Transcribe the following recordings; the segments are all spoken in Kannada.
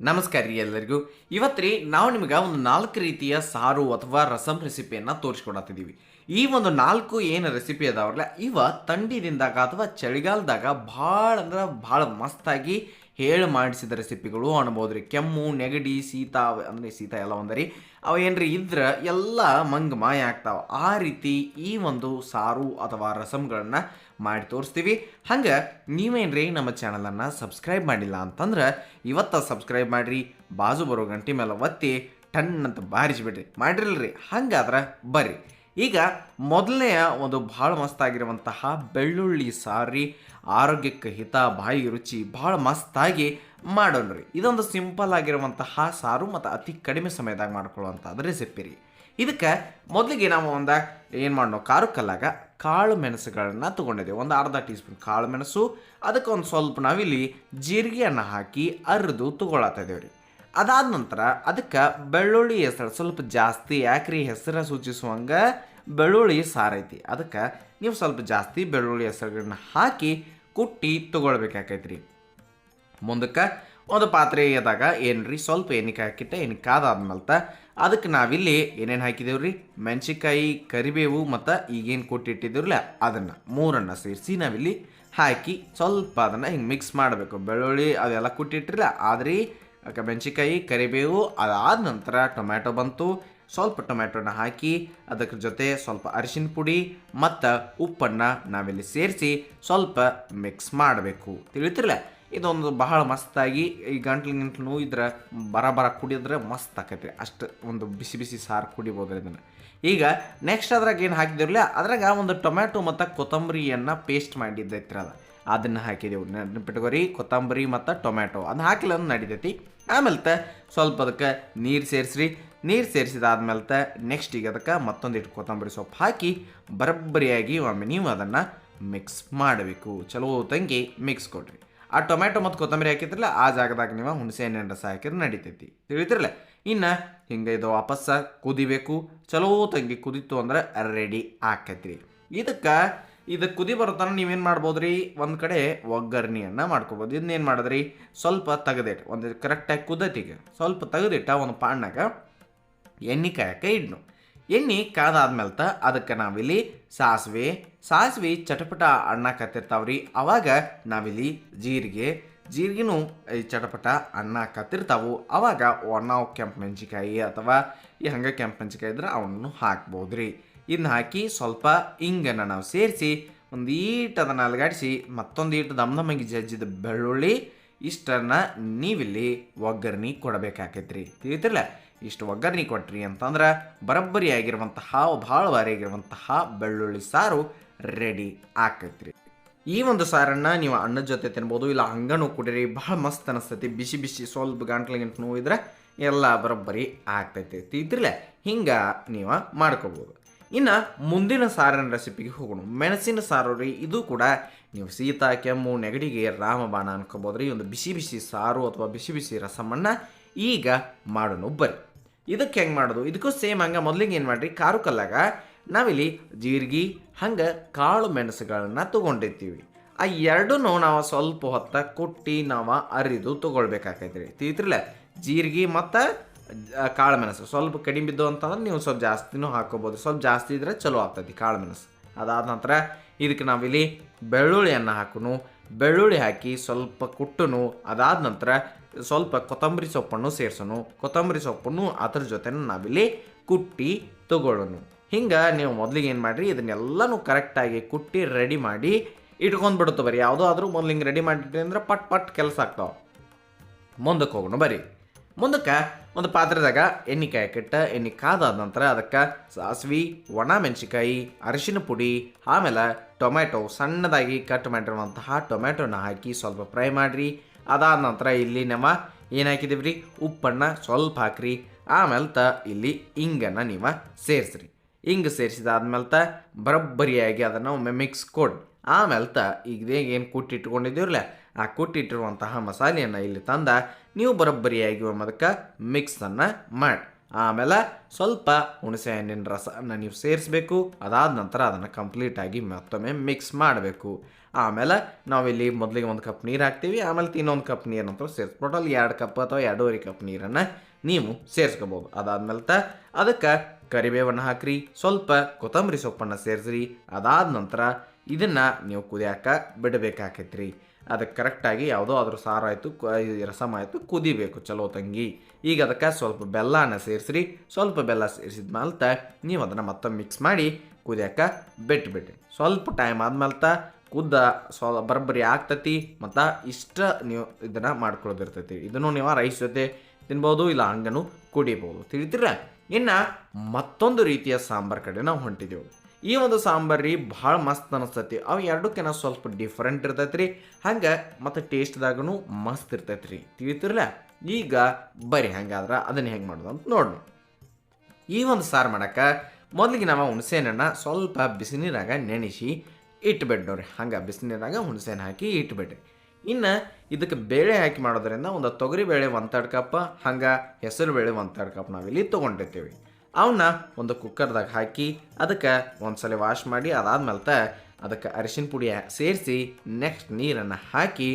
ನಮಸ್ಕಾರ ರೀ ಎಲ್ಲರಿಗೂ. ಇವತ್ತು ನಾವು ನಿಮಗೆ ಒಂದು ನಾಲ್ಕು ರೀತಿಯ ಸಾರು ಅಥವಾ ರಸಂ ರೆಸಿಪಿಯನ್ನು ತೋರಿಸ್ಕೊಡತ್ತಿದ್ದೀವಿ. ಈ ಒಂದು ನಾಲ್ಕು ಏನು ರೆಸಿಪಿ ಅದಾವಲ್ಲ ಇವ ತಂಡಿದಿಂದಾಗ ಅಥವಾ ಚಳಿಗಾಲದಾಗ ಭಾಳ ಅಂದ್ರೆ ಭಾಳ ಮಸ್ತಾಗಿ ಹೇಳಿ ಮಾಡಿಸಿದ ರೆಸಿಪಿಗಳು ಅನ್ಬೋದು ರೀ. ಕೆಮ್ಮು, ನೆಗಡಿ, ಶೀತ ಅಂದರೆ ಶೀತ ಎಲ್ಲ ಒಂದರಿ ಅವ ಏನ್ರಿ ಇದ್ರೆ ಎಲ್ಲ ಮಂಗ್ ಮಾಯ ಆಗ್ತಾವ. ಆ ರೀತಿ ಈ ಒಂದು ಸಾರು ಅಥವಾ ರಸಂಗಳನ್ನ ಮಾಡಿ ತೋರಿಸ್ತೀವಿ. ಹಂಗೆ ನೀವೇನ್ರಿ ನಮ್ಮ ಚಾನಲನ್ನು ಸಬ್ಸ್ಕ್ರೈಬ್ ಮಾಡಿಲ್ಲ ಅಂತಂದ್ರೆ ಇವತ್ತ ಸಬ್ಸ್ಕ್ರೈಬ್ ಮಾಡಿರಿ. ಬಾಜು ಬರೋ ಗಂಟೆ ಮೇಲೆ ಒತ್ತಿ, ಟನ್ ಅಂತ ಬಾರಿಸಿಬಿಡ್ರಿ. ಮಾಡಿರಲ್ರಿ. ಹಂಗಾದ್ರೆ ಬರ್ರಿ. ಈಗ ಮೊದಲನೆಯ ಒಂದು ಭಾಳ ಮಸ್ತಾಗಿರುವಂತಹ ಬೆಳ್ಳುಳ್ಳಿ ಸಾರಿ, ಆರೋಗ್ಯಕ್ಕೆ ಹಿತ, ಬಾಯಿ ರುಚಿ ಭಾಳ ಮಸ್ತಾಗಿ ಮಾಡೋಣ ರೀ. ಇದೊಂದು ಸಿಂಪಲ್ ಆಗಿರುವಂತಹ ಸಾರು ಮತ್ತು ಅತಿ ಕಡಿಮೆ ಸಮಯದಾಗ ಮಾಡ್ಕೊಳ್ಳುವಂಥದ್ದು ರೆಸಿಪಿ ರೀ. ಇದಕ್ಕೆ ಮೊದಲಿಗೆ ನಾವು ಒಂದು ಏನು ಮಾಡೋ ಖಾರ ಕಲ್ಲಾಗ ಕಾಳು ಮೆಣಸುಗಳನ್ನು ತೊಗೊಂಡಿದ್ದೇವೆ. ಒಂದು ಅರ್ಧ ಟೀ ಸ್ಪೂನ್ ಕಾಳು ಮೆಣಸು ಅದಕ್ಕೆ ಒಂದು ಸ್ವಲ್ಪ ನಾವಿಲ್ಲಿ ಜೀರಿಗೆಯನ್ನು ಹಾಕಿ ಅರ್ದು ತೊಗೊಳತ್ತಿದ್ದೇವೆ ರೀ. ಅದಾದ ನಂತರ ಅದಕ್ಕೆ ಬೆಳ್ಳುಳ್ಳಿ ಹೆಸರು, ಸ್ವಲ್ಪ ಜಾಸ್ತಿ, ಯಾಕ್ರಿ ಹೆಸರು ಸೂಚಿಸುವಂಗ ಬೆಳ್ಳುಳ್ಳಿ ಸಾರೈತಿ ಅದಕ್ಕೆ ನೀವು ಸ್ವಲ್ಪ ಜಾಸ್ತಿ ಬೆಳ್ಳುಳ್ಳಿ ಹೆಸರುಗಳನ್ನ ಹಾಕಿ ಕುಟ್ಟಿ ತೊಗೊಳ್ಬೇಕಾಕೈತ್ರಿ ಮುಂದಕ್ಕೆ ಒಂದು ಪಾತ್ರೆಯದಾಗ ಏನ್ರಿ, ಸ್ವಲ್ಪ ಎಣ್ಣೆ ಹಾಕಿಟ್ಟೆ ಕಾದಾದ್ಮೇಲೆ ಅದಕ್ಕೆ ನಾವಿಲ್ಲಿ ಏನೇನು ಹಾಕಿದೇವ್ರಿ, ಮೆಣಸಿನ್ಕಾಯಿ, ಕರಿಬೇವು ಮತ್ತು ಈಗೇನು ಕೊಟ್ಟಿಟ್ಟಿದ್ದೀವ್ರಲ್ಲ ಅದನ್ನು ಮೂರನ್ನು ಸೇರಿಸಿ ನಾವಿಲ್ಲಿ ಹಾಕಿ ಸ್ವಲ್ಪ ಅದನ್ನು ಹಿಂಗೆ ಮಿಕ್ಸ್ ಮಾಡಬೇಕು. ಬೆಳ್ಳುಳ್ಳಿ ಅದೆಲ್ಲ ಕುಟ್ಟಿಟ್ಟಿರಲ್ಲ ಆದ್ರಿ ಮೆಣಸಿನ್ಕಾಯಿ ಕರಿಬೇವು ಅದಾದ ನಂತರ ಟೊಮ್ಯಾಟೊ ಬಂತು. ಸ್ವಲ್ಪ ಟೊಮ್ಯಾಟೊನ ಹಾಕಿ ಅದಕ್ಕೆ ಜೊತೆ ಸ್ವಲ್ಪ ಅರಿಶಿನ ಪುಡಿ ಮತ್ತು ಉಪ್ಪನ್ನು ನಾವಿಲ್ಲಿ ಸೇರಿಸಿ ಸ್ವಲ್ಪ ಮಿಕ್ಸ್ ಮಾಡಬೇಕು. ತಿಳಿತಿರಲ್ಲ ಇದೊಂದು ಬಹಳ ಮಸ್ತಾಗಿ ಈ ಗಂಟ್ಲು ಗಂಟ್ಲು ಇದ್ರೆ ಬರ ಬರ ಕುಡಿದ್ರೆ ಮಸ್ತ್ ಆಕೈತಿ ಅಷ್ಟು ಒಂದು ಬಿಸಿ ಬಿಸಿ ಸಾರು ಕುಡಿಬೋದು ಇದನ್ನು. ಈಗ ನೆಕ್ಸ್ಟ್ ಅದ್ರಾಗ ಏನು ಹಾಕಿದಿರಲ್ಲ ಅದ್ರಾಗ ಒಂದು ಟೊಮ್ಯಾಟೊ ಮತ್ತು ಕೊತ್ತಂಬರಿಯನ್ನು ಪೇಸ್ಟ್ ಮಾಡಿದ್ದೈತ್ರಿ ಅದು. ಅದನ್ನು ಹಾಕಿದೆವು. ನೆನಪಿಟ್ಕೋರಿ, ಕೊತ್ತಂಬರಿ ಮತ್ತು ಟೊಮ್ಯಾಟೊ. ಅದನ್ನ ಹಾಕಿಲ್ಲ ನಡಿತೈತಿ. ಆಮೇಲೆ ಸ್ವಲ್ಪ ಅದಕ್ಕೆ ನೀರು ಸೇರಿಸ್ರಿ. ನೀರು ಸೇರಿಸಿದಾದ್ಮೇಲೆ ನೆಕ್ಸ್ಟ್ ಈಗ ಅದಕ್ಕೆ ಮತ್ತೊಂದಿಟ್ಟು ಕೊತ್ತಂಬರಿ ಸೊಪ್ಪು ಹಾಕಿ ಬರಬ್ಬರಿಯಾಗಿ ಒಮ್ಮೆ ನೀವು ಅದನ್ನು ಮಿಕ್ಸ್ ಮಾಡಬೇಕು. ಚಲೋ ತಂಗಿ ಮಿಕ್ಸ್ ಕೊಡ್ರಿ. ಆ ಟೊಮ್ಯಾಟೊ ಮತ್ತು ಕೊತ್ತಂಬರಿ ಹಾಕಿದ್ರಲ್ಲ, ಆ ಜಾಗದಾಗ ನೀವು ಹುಣಸೆ ಹಣ್ಣಿನ ರಸ ಹಾಕಿದ್ರೆ ನಡಿತೈತಿ. ತಿಳಿತಿರಲ್ಲ ಇನ್ನು ಹಿಂಗೆ ಇದು ವಾಪಸ್ಸ ಕುದಿಬೇಕು. ಚಲೋ ತಂಗಿ ಕುದಿತು ಅಂದ್ರೆ ರೆಡಿ ಆಕೈತ್ರಿ. ಇದಕ್ಕೆ ಇದು ಕುದಿ ಬರುತ್ತಾನ ನೀವೇನು ಮಾಡ್ಬೋದ್ರಿ? ಒಂದು ಕಡೆ ಒಗ್ಗರಣೆಯನ್ನು ಮಾಡ್ಕೋಬೋದು. ಇದನ್ನೇನು ಮಾಡಿದ್ರಿ? ಸ್ವಲ್ಪ ತೆಗೆದಿಟ್ಟು, ಒಂದು ಕರೆಕ್ಟಾಗಿ ಕುದತಿಗೆ, ಸ್ವಲ್ಪ ತೆಗೆದಿಟ್ಟ ಒಂದು ಪಾಣ್ಣಾಗ ಎಣ್ಣೆ ಕಾಯಕ್ಕೆ ಇಡ್ನು ಎಣ್ಣೆ ಕಾದಾದ್ಮೇಲೆ ತ ಅದಕ್ಕೆ ನಾವಿಲ್ಲಿ ಸಾಸಿವೆ ಸಾಸಿವೆ ಚಟಪಟ ಅಣ್ಣಾಕತ್ತಿರ್ತಾವ್ರಿ ಅವಾಗ ನಾವಿಲ್ಲಿ ಜೀರಿಗೆ, ಜೀರಿಗೆನೂ ಈ ಚಟಪಟ ಅಣ್ಣಾಕತ್ತಿರ್ತಾವು ಅವಾಗ ಒಣ ಕೆಂಪು ಮೆಣಸಿಕಾಯಿ ಅಥವಾ ಈ ಹಂಗೆ ಕೆಂಪು ಮೆಣಸಿಕಾಯಿ ಇದ್ರೆ ಅವನ್ನು ಹಾಕ್ಬೋದ್ರಿ. ಇದನ್ನ ಹಾಕಿ ಸ್ವಲ್ಪ ಹಿಂಗನ್ನು ನಾವು ಸೇರಿಸಿ ಒಂದು ಈಟ್ ಅದನ್ನು ಅಲಗಾಡಿಸಿ ಮತ್ತೊಂದು ಈಟ್ ದಮ್ ದಮ್ಮಂಗಿ ಜಜ್ಜಿದ ಬೆಳ್ಳುಳ್ಳಿ, ಇಷ್ಟನ್ನು ನೀವಿಲ್ಲಿ ಒಗ್ಗರಣೆ ಕೊಡಬೇಕಾಕೈತ್ರಿ. ತಿಳಿತಿರಲ್ಲ ಇಷ್ಟು ಒಗ್ಗರಣೆ ಕೊಟ್ರಿ ಅಂತಂದ್ರೆ ಬರಬ್ಬರಿ ಆಗಿರುವಂತಹ ಭಾಳ ಭಾರಿ ಆಗಿರುವಂತಹ ಬೆಳ್ಳುಳ್ಳಿ ಸಾರು ರೆಡಿ ಆಕೈತ್ರಿ. ಈ ಒಂದು ಸಾರನ್ನು ನೀವು ಅನ್ನದ ಜೊತೆ ತಿನ್ಬೋದು, ಇಲ್ಲ ಹಂಗನೂ ಕುಡಿರಿ, ಭಾಳ ಮಸ್ತ್ ಅನಿಸ್ತೈತಿ. ಬಿಸಿ ಬಿಸಿ ಸ್ವಲ್ಪ ಗಂಟ್ಲು ಗಂಟು ನೋವು ಇದ್ರೆ ಎಲ್ಲ ಬರೋಬ್ಬರಿ ಆಗ್ತೈತಿ. ತಿಳಿತಿರಲ್ಲ ಹಿಂಗೆ ನೀವು ಮಾಡ್ಕೋಬೋದು. ಇನ್ನು ಮುಂದಿನ ಸಾರಿನ ರೆಸಿಪಿಗೆ ಹೋಗೋಣ. ಮೆಣಸಿನ ಸಾರು ರೀ ಇದು ಕೂಡ ನೀವು ಶೀತ ಕೆಮ್ಮು, ನೆಗಡಿಗೆ ರಾಮಬಾಣ ಅನ್ಕೋಬೋದು ರೀ. ಒಂದು ಬಿಸಿ ಬಿಸಿ ಸಾರು ಅಥವಾ ಬಿಸಿ ಬಿಸಿ ರಸಮನ್ನು ಈಗ ಮಾಡೋಣ ಬರ್ರಿ ಇದಕ್ಕೆ ಹೆಂಗೆ ಮಾಡೋದು? ಇದಕ್ಕೂ ಸೇಮ್ ಹಂಗೆ ಮೊದಲಿಗೆ ಏನು ಮಾಡಿರಿ? ಕಾರು ಕಲ್ಲಾಗ ನಾವಿಲ್ಲಿ ಜೀರಿಗೆ, ಹಂಗೆ ಕಾಳು ಮೆಣಸುಗಳನ್ನು ತೊಗೊಂಡಿರ್ತೀವಿ. ಆ ಎರಡೂ ನಾವು ಸ್ವಲ್ಪ ಹೊತ್ತ ಕುಟ್ಟಿ ನಾವು ಅರಿದು ತೊಗೊಳ್ಬೇಕಾಕೈತ್ರಿ. ತಿಳಿತಿರಲ್ಲ ಜೀರಿಗೆ ಮತ್ತು ಕಾಳು ಮೆಣಸು. ಸ್ವಲ್ಪ ಕಡಿಮೆ ಬಿದ್ದು ಅಂತಂದ್ರೆ ನೀವು ಸ್ವಲ್ಪ ಜಾಸ್ತಿನೂ ಹಾಕೋಬೋದು ಸ್ವಲ್ಪ ಜಾಸ್ತಿ ಇದ್ರೆ ಚಲೋ ಆಗ್ತೈತಿ ಕಾಳು ಮೆಣಸು. ಅದಾದ ನಂತರ ಇದಕ್ಕೆ ನಾವಿಲ್ಲಿ ಬೆಳ್ಳುಳ್ಳಿಯನ್ನು ಹಾಕೋನು. ಬೆಳ್ಳುಳ್ಳಿ ಹಾಕಿ ಸ್ವಲ್ಪ ಕುಟ್ಟನು. ಅದಾದ ನಂತರ ಸ್ವಲ್ಪ ಕೊತ್ತಂಬರಿ ಸೊಪ್ಪನ್ನು ಸೇರಿಸೋನು. ಕೊತ್ತಂಬರಿ ಸೊಪ್ಪನ್ನು ಅದ್ರ ಜೊತೆ ನಾವಿಲ್ಲಿ ಕುಟ್ಟಿ ತಗೊಳ್ಳೋನು. ಹಿಂಗೆ ನೀವು ಮೊದಲಿಗೆ ಏನು ಮಾಡಿರಿ, ಇದನ್ನೆಲ್ಲನೂ ಕರೆಕ್ಟಾಗಿ ಕುಟ್ಟಿ ರೆಡಿ ಮಾಡಿ ಇಟ್ಕೊಂಡು ಬಿಡುತ್ತೆ ಬರೀ ಯಾವುದೋ ಆದರೂ ಮೊದಲು ಹಿಂಗೆ ರೆಡಿ ಮಾಡಿಟ್ರಿ ಅಂದ್ರೆ ಪಟ್ ಪಟ್ ಕೆಲಸ ಆಗ್ತಾವೆ. ಮುಂದಕ್ಕೆ ಹೋಗೋಣ ಬರೀ ಮುಂದಕ್ಕೆ ಒಂದು ಪಾತ್ರೆದಾಗ ಎಣ್ಣೆ ಕಾಯಕ್ಕಿಟ್ಟ ಎಣ್ಣೆ ಕಾದಾದ ನಂತರ ಅದಕ್ಕೆ ಸಾಸಿವೆ, ಒಣ ಮೆಣಸಿಕಾಯಿ ಅರಿಶಿನ ಪುಡಿ, ಆಮೇಲೆ ಟೊಮ್ಯಾಟೊ ಸಣ್ಣದಾಗಿ ಕಟ್ ಮಾಡಿರುವಂತಹ ಟೊಮ್ಯಾಟೊನ ಹಾಕಿ ಸ್ವಲ್ಪ ಫ್ರೈ ಮಾಡಿರಿ. ಅದಾದ ನಂತರ ಇಲ್ಲಿ ನಮ್ಮ ಏನು ಹಾಕಿದೀವಿ ರೀ ಉಪ್ಪನ್ನು ಸ್ವಲ್ಪ ಹಾಕ್ರಿ. ಆಮೇಲೆ ತ ಇಲ್ಲಿ ಹಿಂಗನ್ನು ನೀವು ಸೇರಿಸ್ರಿ. ಹಿಂಗೆ ಸೇರಿಸಿದಾದ್ಮೇಲೆ ತ ಬರೋಬ್ಬರಿಯಾಗಿ ಅದನ್ನು ಒಮ್ಮೆ ಮಿಕ್ಸ್ ಕೊಡಿ ಆಮೇಲೆ ತ ಈಗ ಏನು ಕುಟ್ಟಿಟ್ಕೊಂಡಿದ್ದೀವ್ರಲ್ಲ ಆ ಕುಟ್ಟಿಟ್ಟಿರುವಂತಹ ಮಸಾಲೆಯನ್ನು ಇಲ್ಲಿ ತಂದ ನೀವು ಬರೋಬ್ಬರಿಯಾಗಿ ಅದಕ್ಕೆ ಮಿಕ್ಸನ್ನು ಮಾಡಿ. ಆಮೇಲೆ ಸ್ವಲ್ಪ ಹುಣಸೆ ಹಣ್ಣಿನ ರಸನ ನೀವು ಸೇರಿಸ್ಬೇಕು. ಅದಾದ ನಂತರ ಅದನ್ನು ಕಂಪ್ಲೀಟಾಗಿ ಮತ್ತೊಮ್ಮೆ ಮಿಕ್ಸ್ ಮಾಡಬೇಕು. ಆಮೇಲೆ ನಾವಿಲ್ಲಿ ಮೊದಲಿಗೆ ಒಂದು ಕಪ್ ನೀರು ಹಾಕ್ತೀವಿ, ಆಮೇಲೆ ಇನ್ನೊಂದು ಕಪ್ ನೀರು ಅಂತ ಸೇರಿಸಿ ಟೋಟಲ್ ಎರಡು ಕಪ್ ಅಥವಾ ಎರಡೂವರೆ ಕಪ್ ನೀರನ್ನು ನೀವು ಸೇರಿಸ್ಕೋಬೋದು. ಅದಾದ್ಮೇಲೆ ಅದಕ್ಕೆ ಕರಿಬೇವನ್ನು ಹಾಕ್ರಿ, ಸ್ವಲ್ಪ ಕೊತ್ತಂಬರಿ ಸೊಪ್ಪನ್ನು ಸೇರಿಸ್ರಿ, ಅದಾದ ನಂತರ ಇದನ್ನು ನೀವು ಕುದಿಯಾಕ ಬಿಡಬೇಕಾಕೈತ್ರಿ. ಅದಕ್ಕೆ ಕರೆಕ್ಟಾಗಿ ಯಾವುದೋ ಆದರೂ ಸಾರು ಆಯಿತು ರಸಮ್ ಆಯಿತು, ಕುದಿಬೇಕು. ಚಲೋ ತಂಗಿ. ಈಗ ಅದಕ್ಕೆ ಸ್ವಲ್ಪ ಬೆಲ್ಲನ ಸೇರಿಸ್ರಿ. ಸ್ವಲ್ಪ ಬೆಲ್ಲ ಸೇರಿಸಿದ ಮೇಲೆ ನೀವು ಅದನ್ನು ಮತ್ತೆ ಮಿಕ್ಸ್ ಮಾಡಿ ಕುದಿಯಾಕ ಬಿಟ್ಬಿಟ್ರಿ ಸ್ವಲ್ಪ ಟೈಮ್ ಆದ್ಮೇಲೆ ತ ಕುದ್ದ ಸ್ವ ಬರಬ್ಬರಿ ಆಗ್ತತಿ, ಮತ್ತು ಇಷ್ಟ ನೀವು ಇದನ್ನು ಮಾಡ್ಕೊಳ್ಳೋದಿರ್ತೈತಿ ಇದನ್ನು ನೀವು ರೈಸ್ ಜೊತೆ ತಿನ್ಬೋದು, ಇಲ್ಲ ಹಂಗನು ಕುಡಿಬೋದು. ತಿಳಿತೀರ? ಇನ್ನು ಮತ್ತೊಂದು ರೀತಿಯ ಸಾಂಬಾರ್ ಕಡೆ ನಾವು ಹೊಂಟಿದೆವು. ಈ ಒಂದು ಸಾಂಬಾರಿ ಭಾಳ ಮಸ್ತ್ ಅನಿಸ್ತತಿ. ಅವು ಎರಡಕ್ಕಿನ ಸ್ವಲ್ಪ ಡಿಫ್ರೆಂಟ್ ಇರ್ತೈತಿ ರೀ ಹಂಗೆ ಮತ್ತು ಟೇಸ್ಟ್ದಾಗೂ ಮಸ್ತ್ ಇರ್ತೈತಿ ರೀ ತಿಳಿತಿರಲ್ಲ ಈಗ ಬರೀ ಹಂಗಾದ್ರೆ ಅದನ್ನು ಹೆಂಗೆ ಮಾಡೋದು ಅಂತ ನೋಡೋಣ ಈ ಒಂದು ಸಾರು ಮಾಡಕ್ಕೆ ಮೊದಲಿಗೆ ನಾವು ಹುಣಸೆಹಣ್ಣನ್ನು ಸ್ವಲ್ಪ ಬಿಸಿನೀರಾಗ ನೆನೆಸಿ ಇಟ್ಬಿಡ್ನೋರಿ ಹಂಗೆ ಬಿಸಿನೀರಾಗ ಹುಣಸೆಹಣ್ಣು ಹಾಕಿ ಇಟ್ಬಿಡ್ರಿ ಇನ್ನು ಇದಕ್ಕೆ ಬೇಳೆ ಹಾಕಿ ಮಾಡೋದ್ರಿಂದ ಒಂದು ತೊಗರಿ ಬೇಳೆ ಒಂದು ತರ್ಡ್ ಕಪ್ ಹಂಗೆ ಹೆಸರು ಬೇಳೆ ಒಂದು ತರ್ಡ್ ಕಪ್ ನಾವಿಲ್ಲಿ ತೊಗೊಂಡಿರ್ತೀವಿ. ಅವನ್ನ ಒಂದು ಕುಕ್ಕರ್ದಾಗ ಹಾಕಿ ಅದಕ್ಕೆ ಒಂದ್ಸಲ ವಾಶ್ ಮಾಡಿ, ಅದಾದ್ಮೇಲೆ ಅದಕ್ಕೆ ಅರಿಶಿನ ಪುಡಿ ಸೇರಿಸಿ ನೆಕ್ಸ್ಟ್ ನೀರನ್ನು ಹಾಕಿ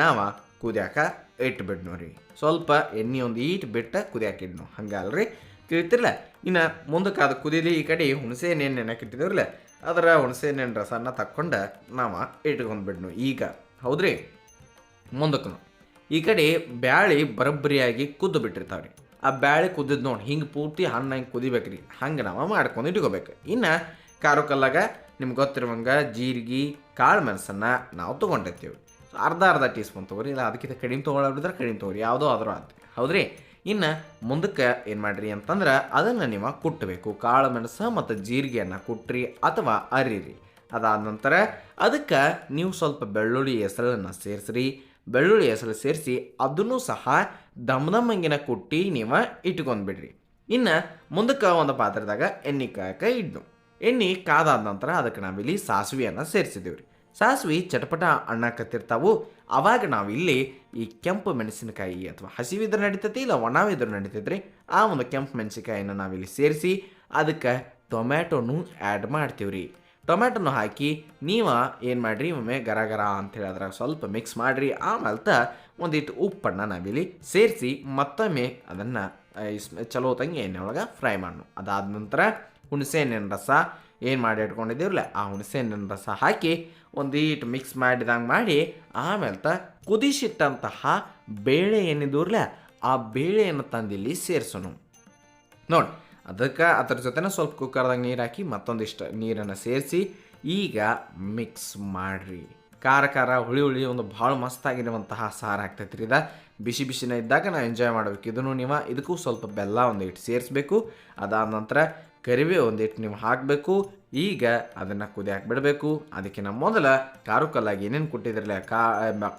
ನಾವು ಕುದಿಯಾಕ ಇಟ್ಬಿಡ್ನೋರಿ ಸ್ವಲ್ಪ ಎಣ್ಣೆ ಒಂದು ಈಟ್ ಬಿಟ್ಟು ಕುದಿಯಾಕಿಡ್ನು ಹಂಗಲ್ರಿ ತಿಳಿತಿರಲ್ಲ ಇನ್ನು ಮುಂದಕ್ಕೆ ಅದು ಕುದೀಲಿ ಈ ಕಡೆ ಹುಣಸೆ ಎಣ್ಣೆ ನೆನಕ್ಕೆ ಇಟ್ಟಿದ್ದೀವ್ರಲ್ಲ ಅದರ ಹುಣಸೆ ಎಣ್ಣೆ ರಸನ ತಕ್ಕೊಂಡು ನಾವು ಇಟ್ಕೊಂಡ್ಬಿಡ್ನು ಈಗ, ಹೌದ್ರಿ? ಮುಂದಕ್ಕೂ ಈ ಕಡೆ ಬ್ಯಾಳಿ ಬರಬ್ಬರಿಯಾಗಿ ಕುದ್ದು ಬಿಟ್ಟಿರ್ತಾವ್ರಿ. ಆ ಬ್ಯಾಳಿ ಕುದ್ದಿದ್ದು ನೋಡಿ ಹಿಂಗೆ ಪೂರ್ತಿ ಹಣ್ಣು ಹಿಂಗೆ ಕುದಿಬೇಕ್ರಿ. ಹಂಗೆ ನಾವು ಮಾಡ್ಕೊಂಡು ಇಟ್ಕೋಬೇಕು. ಇನ್ನು ಖಾರ ಕಲ್ಲಾಗ ನಿಮ್ಗೆ ಗೊತ್ತಿರುವಂಗ ಜೀರಿಗೆ, ಕಾಳು ಮೆಣಸನ್ನು ನಾವು ತೊಗೊಂಡಿರ್ತೀವಿ. ಅರ್ಧ ಅರ್ಧ ಟೀ ಸ್ಪೂನ್ ತೊಗೊರಿ, ಇಲ್ಲ ಅದಕ್ಕಿಂತ ಕಡಿಮೆ ತೊಗೊಳೋದಿದ್ರೆ ಕಡಿಮೆ ತೊಗೊರಿ, ಯಾವುದೋ ಆದರೂ ಆಯ್ತು ಹೌದ್ರಿ? ಇನ್ನು ಮುಂದಕ್ಕೆ ಏನು ಮಾಡಿರಿ ಅಂತಂದ್ರೆ ಅದನ್ನು ನೀವು ಕುಟ್ಟಬೇಕು ಕಾಳು ಮೆಣಸು ಮತ್ತು ಜೀರಿಗೆಯನ್ನು ಕುಟ್ಟ್ರಿ ಅಥವಾ ಅರಿರಿ. ಅದಾದ ನಂತರ ಅದಕ್ಕೆ ನೀವು ಸ್ವಲ್ಪ ಬೆಳ್ಳುಳ್ಳಿ ಹೆಸರನ್ನು ಸೇರಿಸ್ರಿ. ಬೆಳ್ಳುಳ್ಳಿ ಹೆಸರು ಸೇರಿಸಿ ಅದನ್ನು ಸಹ ದಮ್ ದಮ್ಮಂಗಿನ ಕುಟ್ಟಿ ನೀವು ಇಟ್ಕೊಂಡ್ಬಿಡ್ರಿ ಇನ್ನು ಮುಂದಕ್ಕೆ ಒಂದು ಪಾತ್ರದಾಗ ಎಣ್ಣೆ ಕಾಯಕ ಇಡ್ನು ಎಣ್ಣೆ ಕಾದಾದ ನಂತರ ಅದಕ್ಕೆ ನಾವಿಲ್ಲಿ ಸಾಸಿವೆಯನ್ನು ರೀ ಸಾಸಿವೆ ಚಟಪಟ ಅಣ್ಣಾಕತ್ತಿರ್ತಾವು. ಅವಾಗ ನಾವಿಲ್ಲಿ ಈ ಕೆಂಪು ಮೆಣಸಿನಕಾಯಿ ಅಥವಾ ಹಸಿವಿದ್ರೆ ನಡೀತೈತಿ ಇಲ್ಲ ಒಣವಿದ್ರೆ ನಡೀತೈತ್ರಿ, ಆ ಒಂದು ಕೆಂಪು ಮೆಣಸಿನಕಾಯಿನ ನಾವಿಲ್ಲಿ ಸೇರಿಸಿ ಅದಕ್ಕೆ ಟೊಮ್ಯಾಟೊನು ಆ್ಯಡ್ ಮಾಡ್ತೀವಿ ರೀ ಟೊಮ್ಯಾಟೊನು ಹಾಕಿ ನೀವು ಏನು ಮಾಡಿರಿ, ಒಮ್ಮೆ ಗರ ಗರ ಅಂಥೇಳಿ ಅದ್ರಾಗ ಸ್ವಲ್ಪ ಮಿಕ್ಸ್ ಮಾಡಿರಿ. ಆಮೇಲೆ ತ ಒಂದಿಟ್ಟು ಉಪ್ಪನ್ನು ನಾವಿಲ್ಲಿ ಸೇರಿಸಿ ಮತ್ತೊಮ್ಮೆ ಅದನ್ನು ಚಲೋ ತಂಗಿ ಎಣ್ಣೆ ಒಳಗೆ ಫ್ರೈ ಮಾಡೋಣ ಅದಾದ ನಂತರ ಹುಣಸೆ ಹಣ್ಣಿನ ರಸ ಏನು ಮಾಡಿ ಇಟ್ಕೊಂಡಿದ್ದೀವಲ್ಲ ಆ ಹುಣಸೆ ಹಣ್ಣಿನ ರಸ ಹಾಕಿ ಒಂದಿಷ್ಟು ಮಿಕ್ಸ್ ಮಾಡಿದಂಗೆ ಮಾಡಿ ಆಮೇಲೆ ತ ಕುದಿಸಿಟ್ಟಂತಹ ಬೇಳೆ ಏನಿದೂರ್ಲ, ಆ ಬೇಳೆಯನ್ನು ತಂದಿಲ್ಲಿ ಸೇರಿಸೋಣ ನೋಡಿ ಅದಕ್ಕೆ ಅದ್ರ ಜೊತೆನ ಸ್ವಲ್ಪ ಕುಕ್ಕರ್ದಾಗ ನೀರು ಹಾಕಿ ಮತ್ತೊಂದಿಷ್ಟು ನೀರನ್ನು ಸೇರಿಸಿ ಈಗ ಮಿಕ್ಸ್ ಮಾಡಿರಿ. ಖಾರ ಖಾರ, ಹುಳಿ ಹುಳಿ ಒಂದು ಭಾಳ ಮಸ್ತಾಗಿರುವಂತಹ ಸಾರು ಆಗ್ತೈತೆ ರೀ ಇದ. ಬಿಸಿ ಬಿಸಿನ ಇದ್ದಾಗ ನಾವು ಎಂಜಾಯ್ ಮಾಡಬೇಕು. ಇದನ್ನು ನೀವು ಇದಕ್ಕೂ ಸ್ವಲ್ಪ ಬೆಲ್ಲ ಒಂದು ಇಟ್ಟು ಸೇರಿಸ್ಬೇಕು. ಅದಾದ ನಂತರ ಕರಿಬೇವು ಒಂದಿಟ್ಟು ನೀವು ಹಾಕಬೇಕು. ಈಗ ಅದನ್ನು ಕುದಿಯಾಕೆ ಬಿಡಬೇಕು ಅದಕ್ಕಿಂತ ಮೊದಲ ಖಾರು ಕಲ್ಲಾಗಿ ಏನೇನು ಕೊಟ್ಟಿದ್ರಲ್ಲ, ಕಾ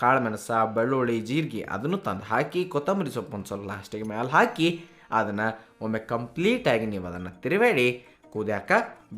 ಕಾಳು ಮೆಣಸ, ಬೆಳ್ಳುಳ್ಳಿ, ಜೀರಿಗೆ ಅದನ್ನು ತಂದು ಹಾಕಿ ಕೊತ್ತಂಬರಿ ಸೊಪ್ಪು ಒಂದು ಸ್ವಲ್ಪ ಲಾಸ್ಟಿಗೆ ಮೇಲೆ ಹಾಕಿ ಅದನ್ನು ಒಮ್ಮೆ ಕಂಪ್ಲೀಟಾಗಿ ನೀವು ಅದನ್ನು ತಿರುವೇಡಿ ಕುದಿಯಾಕ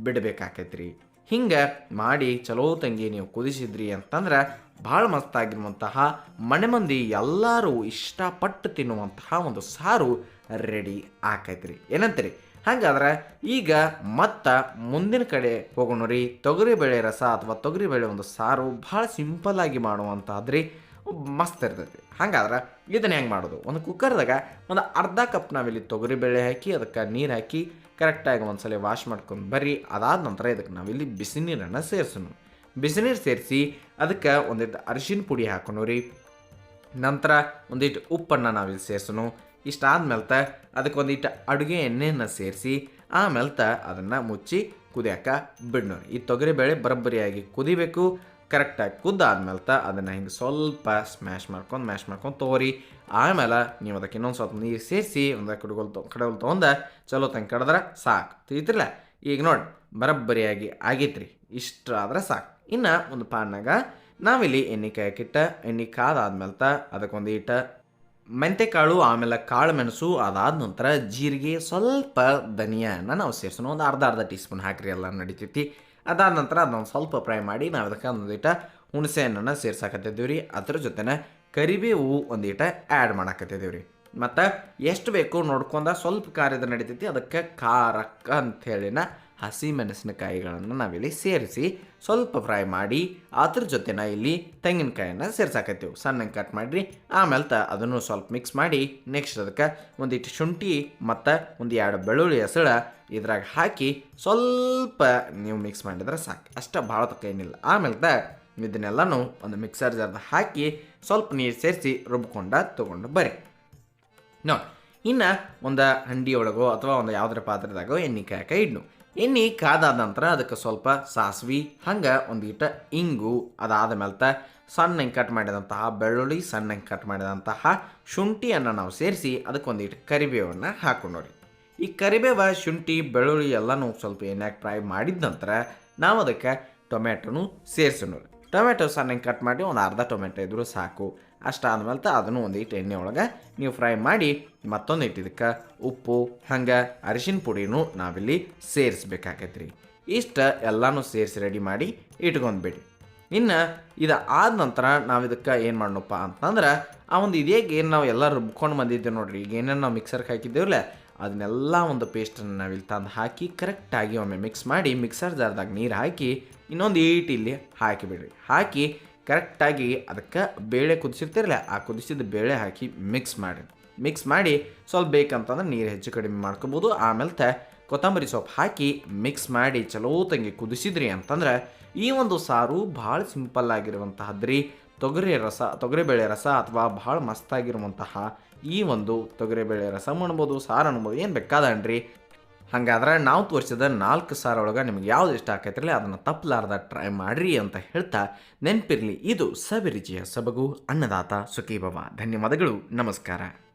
ಬಿಡಬೇಕಾಕೈತ್ರಿ. ಹಿಂಗೆ ಮಾಡಿ ಚಲೋ ತಂಗಿ ನೀವು ಕುದಿಸಿದ್ರಿ ಅಂತಂದ್ರೆ ಭಾಳ ಮಸ್ತಾಗಿರುವಂತಹ ಮನೆ ಮಂದಿ ಎಲ್ಲರೂ ಇಷ್ಟಪಟ್ಟು ತಿನ್ನುವಂತಹ ಒಂದು ಸಾರು ರೆಡಿ ಆಕೈತ್ರಿ. ಏನಂತೀರಿ? ಹಾಗಾದ್ರೆ ಈಗ ಮತ್ತ ಮುಂದಿನ ಕಡೆ ಹೋಗೋಣ ರೀ ತೊಗರಿಬೇಳೆ ರಸ ಅಥವಾ ತೊಗರಿಬೇಳೆ ಒಂದು ಸಾರು ಭಾಳ ಸಿಂಪಲ್ ಆಗಿ ಮಾಡುವಂತಾದ್ರಿ. ಮಸ್ತ್ ಇರ್ತೈತಿ. ಹಂಗಾದ್ರೆ ಇದನ್ನ ಹೆಂಗೆ ಮಾಡೋದು? ಒಂದು ಕುಕ್ಕರ್ದಾಗ ಒಂದು ಅರ್ಧ ಕಪ್ ನಾವಿಲ್ಲಿ ತೊಗರಿಬೇಳೆ ಹಾಕಿ, ಅದಕ್ಕೆ ನೀರು ಹಾಕಿ ಕರೆಕ್ಟಾಗಿ ಒಂದ್ಸಲ ವಾಶ್ ಮಾಡ್ಕೊಂಡು ಬರ್ರಿ. ಅದಾದ ನಂತರ ಇದಕ್ಕೆ ನಾವಿಲ್ಲಿ ಬಿಸಿ ನೀರನ್ನು ಸೇರಿಸೋಣ. ಬಿಸಿ ನೀರು ಸೇರಿಸಿ ಅದಕ್ಕೆ ಒಂದಿಟ್ಟು ಅರಿಶಿನ ಪುಡಿ ಹಾಕೋಣ ರೀ. ನಂತರ ಒಂದಿಟ್ಟು ಉಪ್ಪನ್ನು ನಾವಿಲ್ಲಿ ಸೇರಿಸೋಣ. ಇಷ್ಟಾದ್ಮೇಲೆ ಅದಕ್ಕೆ ಒಂದಿಟ್ಟು ಅಡುಗೆ ಎಣ್ಣೆಯನ್ನು ಸೇರಿಸಿ ಆಮೇಲೆ ತ ಅದನ್ನು ಮುಚ್ಚಿ ಕುದಿಯಾಕ ಬಿಡ್ನೋರಿ. ಈ ತೊಗರಿಬೇಳೆ ಬರಬ್ಬರಿಯಾಗಿ ಕುದಿಬೇಕು. ಕರೆಕ್ಟಾಗಿ ಕುದ್ದಾದ್ಮೇಲೆ ಅದನ್ನು ಹಿಂಗೆ ಸ್ವಲ್ಪ ಸ್ಮ್ಯಾಶ್ ಮಾಡ್ಕೊಂಡು ಮ್ಯಾಶ್ ಮಾಡ್ಕೊಂಡು ತೋರಿ. ಆಮೇಲೆ ನೀವು ಅದಕ್ಕೆ ಇನ್ನೊಂದು ಸ್ವಲ್ಪ ನೀರು ಸೇರಿಸಿ ಒಂದು ಕಡ್ಗೋಲ್ ತೊ ಕಡಗೋಲ್ ತೊಗೊಂಡು ಚಲೋ ತಂಗೆ ಕಡಿದ್ರೆ ಸಾಕು. ತಿಳಿತಿರಲ್ಲ ಈಗ ನೋಡಿ, ಬರಬ್ಬರಿಯಾಗಿ ಆಗೈತ್ರಿ. ಇಷ್ಟು ಆದ್ರೆ ಸಾಕು. ಇನ್ನು ಒಂದು ಪಾನ್ನಾಗ ನಾವಿಲ್ಲಿ ಎಣ್ಣೆ ಕಾಯಕ್ಕಿಟ್ಟ, ಎಣ್ಣೆ ಕಾದಾದ್ಮೇಲೆ ಅದಕ್ಕೊಂದು ಇಟ್ಟ ಮೆಂತೆಕಾಳು, ಆಮೇಲೆ ಕಾಳು ಮೆಣಸು ಅದಾದ ನಂತರ ಜೀರಿಗೆ, ಸ್ವಲ್ಪ ಧನಿಯಾನ ನಾವು ಸೇರಿಸೋಣ. ಒಂದು ಅರ್ಧ ಅರ್ಧ ಟೀ ಸ್ಪೂನ್ ಹಾಕ್ರಿ, ಎಲ್ಲ ನಡಿತೈತಿ. ಅದಾದ ನಂತರ ಅದೊಂದು ಸ್ವಲ್ಪ ಫ್ರೈ ಮಾಡಿ ನಾವು ಅದಕ್ಕೆ ಒಂದಿಟ ಹುಣಸೆ ಹಣ್ಣನ್ನು ಸೇರ್ಸಾಕತ್ತಿದ್ದೀವಿ ರೀ. ಅದ್ರ ಜೊತೆನೆ ಕರಿಬೇವು ಒಂದಿಟ ಆ್ಯಡ್ ಮಾಡಾಕತ್ತಿದ್ದೀವಿ ರೀ. ಮತ್ತು ಎಷ್ಟು ಬೇಕು ನೋಡ್ಕೊಂಡ ಸ್ವಲ್ಪ ಖಾರದ ನಡೀತೈತಿ, ಅದಕ್ಕೆ ಖಾರಕ್ಕ ಅಂಥೇಳಿನ ಹಸಿ ಮೆಣಸಿನಕಾಯಿಗಳನ್ನು ನಾವಿಲ್ಲಿ ಸೇರಿಸಿ ಸ್ವಲ್ಪ ಫ್ರೈ ಮಾಡಿ ಅದ್ರ ಜೊತೆ ಇಲ್ಲಿ ತೆಂಗಿನಕಾಯನ್ನು ಸೇರ್ಸಾಕತ್ತೀವಿ. ಸಣ್ಣಗೆ ಕಟ್ ಮಾಡಿರಿ. ಆಮೇಲೆ ತ ಅದನ್ನು ಸ್ವಲ್ಪ ಮಿಕ್ಸ್ ಮಾಡಿ ನೆಕ್ಸ್ಟ್ ಅದಕ್ಕೆ ಒಂದಿಷ್ಟು ಶುಂಠಿ ಮತ್ತು ಒಂದು ಎರಡು ಬೆಳ್ಳುಳ್ಳಿ ಹೆಸಳ ಇದ್ರಾಗ ಹಾಕಿ ಸ್ವಲ್ಪ ನೀವು ಮಿಕ್ಸ್ ಮಾಡಿದ್ರೆ ಸಾಕು. ಅಷ್ಟ ಭಾಳ ತಕ್ಕ ಏನಿಲ್ಲ. ಆಮೇಲೆ ತ ಇದನ್ನೆಲ್ಲನೂ ಒಂದು ಮಿಕ್ಸರ್ ಜಾರ್ದ ಹಾಕಿ ಸ್ವಲ್ಪ ನೀರು ಸೇರಿಸಿ ರುಬ್ಕೊಂಡ ತೊಗೊಂಡು ಬರ್ರಿ. ನೋಡಿ ಇನ್ನು ಒಂದು ಹಂಡಿಯೊಳಗೋ ಅಥವಾ ಒಂದು ಯಾವುದರ ಪಾತ್ರದಾಗೋ ಎಣ್ಣೆ ಕಾಯಕ ಇಡ್ನು. ಎಣ್ಣೆ ಕಾದಾದ ನಂತರ ಅದಕ್ಕೆ ಸ್ವಲ್ಪ ಸಾಸ್ವಿ, ಹಂಗೆ ಒಂದೀಟ ಇಂಗು, ಅದಾದ ಮೇಲೆ ಸಣ್ಣಂಗೆ ಕಟ್ ಮಾಡಿದಂತಹ ಬೆಳ್ಳುಳ್ಳಿ ಸಣ್ಣಂಗೆ ಕಟ್ ಮಾಡಿದಂತಹ ಶುಂಠಿಯನ್ನು ನಾವು ಸೇರಿಸಿ ಅದಕ್ಕೆ ಇಟ್ಟು ಕರಿಬೇವನ್ನು ಹಾಕೊಂಡೋರಿ ಈ ಕರಿಬೇವ, ಶುಂಠಿ, ಬೆಳ್ಳುಳ್ಳಿ ಎಲ್ಲನೂ ಸ್ವಲ್ಪ ಎಣ್ಣೆಗೆ ಫ್ರೈ ಮಾಡಿದ ನಂತರ ನಾವು ಅದಕ್ಕೆ ಟೊಮೆಟೊನು ಸೇರಿಸೋಣ ಟೊಮೆಟೊ ಸಣ್ಣಂಗೆ ಕಟ್ ಮಾಡಿ ಒಂದು ಅರ್ಧ ಟೊಮೆಟೊ ಇದ್ರೂ ಸಾಕು. ಅಷ್ಟಾದ್ಮೇಲೆ ತ ಅದನ್ನು ಒಂದು ಇಟ್ಟು ಎಣ್ಣೆ ಒಳಗೆ ನೀವು ಫ್ರೈ ಮಾಡಿ ಮತ್ತೊಂದು ಇಟ್ಟಿದ್ದಕ್ಕೆ ಉಪ್ಪು, ಹಂಗೆ, ಅರಿಶಿನ ಪುಡಿನೂ ನಾವಿಲ್ಲಿ ಸೇರಿಸ್ಬೇಕಾಗೈತೆ ರೀ ಇಷ್ಟು ಎಲ್ಲನೂ ಸೇರಿಸಿ ರೆಡಿ ಮಾಡಿ ಇಟ್ಕೊಂಡ್ಬಿಡಿ. ಇನ್ನು ಇದು ಆದ ನಂತರ ನಾವು ಇದಕ್ಕೆ ಏನು ಮಾಡೋಣಪ್ಪ ಅಂತಂದ್ರೆ ಆ ಒಂದು ಇದೇಗೆ ಏನು ನಾವು ಎಲ್ಲ ರುಬ್ಕೊಂಡು ಬಂದಿದ್ದೇವೆ ನೋಡ್ರಿ. ಈಗ ಏನೇನು ನಾವು ಮಿಕ್ಸರ್ಗೆ ಹಾಕಿದ್ದೇವಲ್ಲ ಅದನ್ನೆಲ್ಲ ಒಂದು ಪೇಸ್ಟನ್ನು ನಾವಿಲ್ಲಿ ತಂದು ಹಾಕಿ ಕರೆಕ್ಟಾಗಿ ಒಮ್ಮೆ ಮಿಕ್ಸ್ ಮಾಡಿ ಮಿಕ್ಸರ್ ಜಾರ್ದಾಗ ನೀರು ಹಾಕಿ ಇನ್ನೊಂದು ಏಟ್ ಇಲ್ಲಿ ಹಾಕಿಬಿಡ್ರಿ. ಹಾಕಿ ಕರೆಕ್ಟಾಗಿ ಅದಕ್ಕೆ ಬೇಳೆ ಕುದಿಸಿರ್ತಿರಲ್ಲ, ಆ ಕುದಿಸಿದ ಬೇಳೆ ಹಾಕಿ ಮಿಕ್ಸ್ ಮಾಡಿ. ಮಿಕ್ಸ್ ಮಾಡಿ ಸ್ವಲ್ಪ ಬೇಕಂತಂದ್ರೆ ನೀರು ಹೆಚ್ಚು ಕಡಿಮೆ ಮಾಡ್ಕೋಬೋದು. ಆಮೇಲೆ ತ ಕೊತ್ತಂಬರಿ ಸೊಪ್ಪು ಹಾಕಿ ಮಿಕ್ಸ್ ಮಾಡಿ ಚಲೋ ತಂಗಿ ಕುದಿಸಿದ್ರಿ ಅಂತಂದ್ರೆ ಈ ಒಂದು ಸಾರು ಭಾಳ ಸಿಂಪಲ್ ಆಗಿರುವಂತಹದ್ದು ರೀ ತೊಗರಿ ರಸ ತೊಗರಿಬೇಳೆ ರಸ ಅಥವಾ ಭಾಳ ಮಸ್ತಾಗಿರುವಂತಹ ಈ ಒಂದು ತೊಗರಿಬೇಳೆ ರಸ ಅನ್ಬೋದು ಸಾರು ಅನ್ಬೋದು ಏನು ಬೇಕಾದನ್ರಿ? ಹಾಗಾದ್ರೆ ನಾವು ತೋರಿಸಿದ ನಾಲ್ಕು ಸಾರ ಒಳಗೆ ನಿಮ್ಗೆ ಯಾವ್ದು ಇಷ್ಟ ಆಕೈತ್ರಿ ಅದನ್ನು ತಪ್ಪಲಾರ್ದ ಟ್ರೈ ಮಾಡ್ರಿ ಅಂತ ಹೇಳ್ತಾ ನೆನಪಿರಲಿ. ಇದು ಸವಿರುಚಿಯ ಸಬಗು ಅನ್ನದಾತ ಸುಖೀಭವ. ಧನ್ಯವಾದಗಳು. ನಮಸ್ಕಾರ.